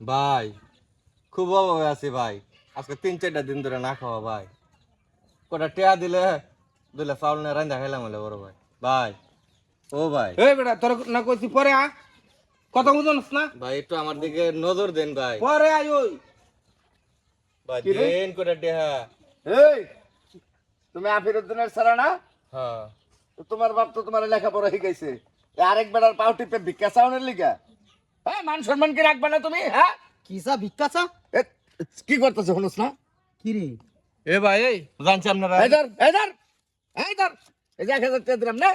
ভাই খুব অভাবে আছি ভাই। আজকে তিন চারটা দিন ধরে না খাওয়া ভাই। কটা টেয়া দিলে দিলে চাউল নিয়ে রান্ধা খাইলাম হলে বড় ভাই। ভাই ও ভাই। এই বেটা তোর না কইছি পরে আ কথা বুঝনস না? ভাই একটু আমার দিকে নজর দেন ভাই। পরে আই ওই। ভাই দেন কটা টেহা এই তুমি আফিরুদ্দিনের সারা না? হ্যাঁ। তোমার বাপ তো তোমার লেখাপড়া শিখাইছে। আরেক বেড়ার পাও টিপে ভিক্ষা চাউনের লিগা। হ্যাঁ মান সম্মান কি রাখবে না তুমি হ্যাঁ? কিসা ভিক্ষাসা এ, কি করতেছে শুনুস না? কি রে? এ ভাই এই জানছি আপনারা। ধর এই ধর এই ধর যে এক হাজার টাকা দিলাম নে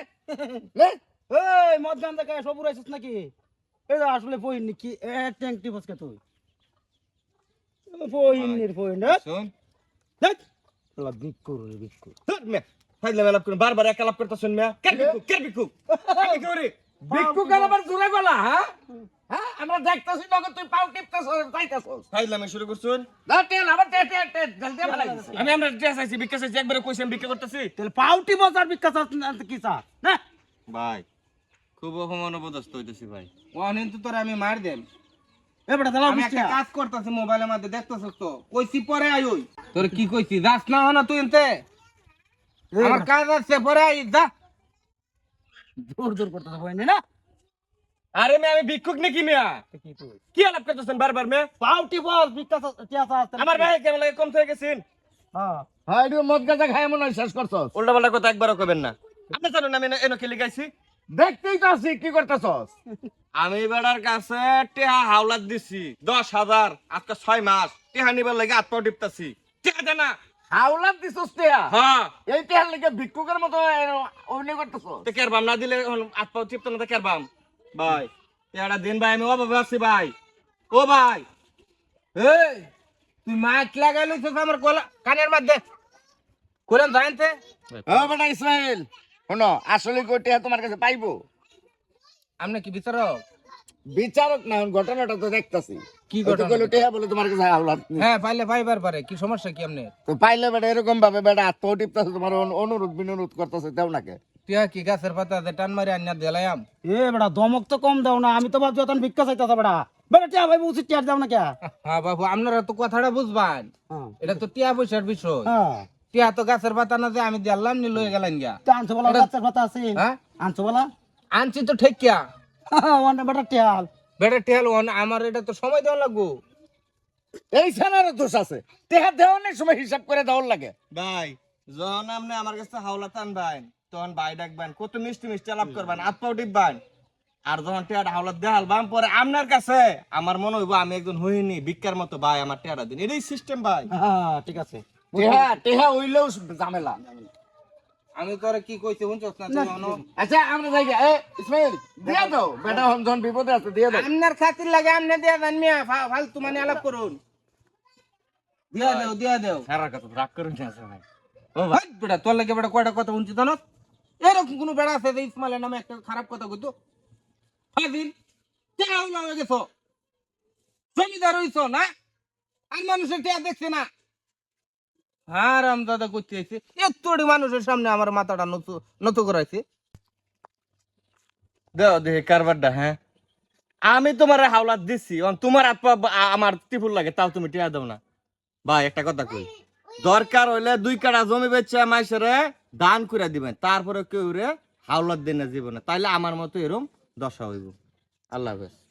এই মদ গান দেখা সব উড়াইছিস নাকি? এই যে আসলে পইন কি এ ট্যাঙ্ক টিপস কে তুই। পইন নির পইন না শুন। দেখ। লা বিক্কু রে বিক্কু ফাইলে মেলাপ করুন বারবার এক আলাপ করতেছেন মিয়া। কেন বিকুক কেন বিকুক ভিক্ষু কেন আবার জোরে গলা হ্যাঁ? হ্যাঁ আমরা দেখতেছি নগদ তুই পাও টিপতেছ যাইতেছ ফাইলামে শুরু করছুন? না টেন আবার টে টে টে জলদি ভালো আমি আমরা ড্রেস আইছি ভিক্ষা চাইছি একবারে কইছি আমি ভিক্ষা করতেছি। তাহলে পাউটি বজার ভিক্ষাসা কিসা না ভাই খুব অপমান অপদস্থ হইতেছি ভাই। ওয়ানিন তো তোরে আমি মার দেন এ আমি একটা কাজ করতেছি মোবাইলের মধ্যে দেখতেছস তো। কইছি পরে আই ওই। তোর কি কইছি? যাস না হনা তুই এনতে। আমার কাজ আছে পরে আই যা। জোর জোর করতেছ পইন না? আরে মে আমি ভিক্ষুক নাকি মিয়া? কি আলাপ করতেছেন বারবার মে পাউটি বস ভিক্ষাসা কিসা আমার ভাই কেমন লাগে? কম থেকে গেছেন। হ্যাঁ। হ্যাঁ একটু মদ গাঁজা খায় মনে হয় শেষ করছস। উল্টা পাল্টা কথা একবারও কবেন না। আপনি জানেন আমি এনে খেলে গাইছি? দেখতেই তো আছি কি করতেছস? আমি বেড়ার কাছে টেহা হাওলাত দিছি দশ হাজার আজকে ছয় মাস। টেহা নিবার লাগে আত্ম টিপতাছি। টেহা দে না হাওলাত দিছস টেয়া? হ্যাঁ। এই টেয়ার লিগে ভিক্ষুকের মতো অভিনয় করতেছস তো কেরবাম না দিলে আত্ম টিপতো না তো কেরবাম ভাই টেহাটা দিন ভাই আমি অভাবে আছি ভাই ও ভাই এই তুই মাইক লাগাই লইছস আমার গলা কানের মধ্যে কোরআন জানতে ও বেটা ইসমাইল শোনো আসলে কই টেয়া তোমার কাছে পাইবো। আমনে কি বিচারক বিচারক না ঘটনাটা তো দেখতাছি। কি ঘটনা? কইলো টেয়া বলে তোমার কাছে হাওলাত হ্যাঁ পাইলে পাইবার পারে কি সমস্যা কি আমনে? তো পাইলে বেটা এরকম ভাবে বেটা আত্ম টিপতেছে তোমার অনুরোধ বিনুরোধ করতেছে দেও নাকে তুই কি গাছের পাতা টান মারি আন্না দিলাম এ বেটা দমক তো কম দাও না আমি তো ভাবছি তখন ভিক্ষা চাইতাছ বেটা। বেটা টিয়া ভাই উচিত টিয়ার দাও না কে? হ্যাঁ বাবু আপনারা তো কথাটা বুঝবান। হ্যাঁ। এটা তো টিয়া পয়সার বিষয়। হ্যাঁ। টিয়া তো গাছের পাতা না যে আমি দিলাম নি লয়ে গেলেন গিয়া। আনছো বলা আছে? হ্যাঁ? আনছো বলা? আনছি তো ঠিক কিয়া বেটা টিয়াল। বেটা ওন আমার এটা তো সময় দেওয়া লাগবো। এই ছানারও দোষ আছে। টেহা সময় হিসাব করে দেওয়ার লাগে। ভাই যখন আপনি আমার কাছে হাওলাত আনবেন তখন ভাই ডাকবেন কত মিষ্টি মিষ্টি আলাপ করবেন হাত পাও টিপবেন। আর যখন টেয়াটা হাওলাত দেখালবাম পরে আপনার কাছে আমার মনে হইব আমি একজন হইনি ভিক্ষার মতো ভাই আমার টেয়াটা দিন। এটাই সিস্টেম ভাই। হ্যাঁ ঠিক আছে। টেহা টেহা হইলেও ঝামেলা। আমি তোরে কি কইছি শুনছস না? তুই আচ্ছা আমরা যাই এ ইসমাইল দিয়া দাও। বেটা যখন বিপদে আছে দিয়ে দাও। আমনার খাতির লাগে আমনে দিয়া দেন মিয়া ফালতু মানে আলাপ করুন। দিয়া দেও দিয়া দেও। সারা কথা রাগ করুন না ভাই ভাই বেটা তোর লাগে বেটা কয়টা কথা শুনছি জানো এরকম কোন বেড়া আছে যে ইসমাইলের নামে একটা খারাপ কথা কইতো? ফাজিল টেয়া হইলা হয়ে গেছো। জমিদার হইছো না? আর মানুষের টেয়া দেখছে না। হারাম দাদা করতে আইছে। এতটি মানুষের সামনে আমার মাথাটা নতু, নত করাইছে দেও কারবারটা হ্যাঁ। আমি তোমার হাওলাত দিছি তোমার আমার ত্রিপুল লাগে, তাও তুমি টিয়া দাও না। ভাই, একটা কথা কই। দরকার হইলে দুই কাটা জমি বেচে মাইসেরে দান করে দিবেন, তারপরে কেউ রে হাওলাত দেন না জীবনে। তাইলে আমার মতো এরম দশা হইব। আল্লাহ হাফেজ।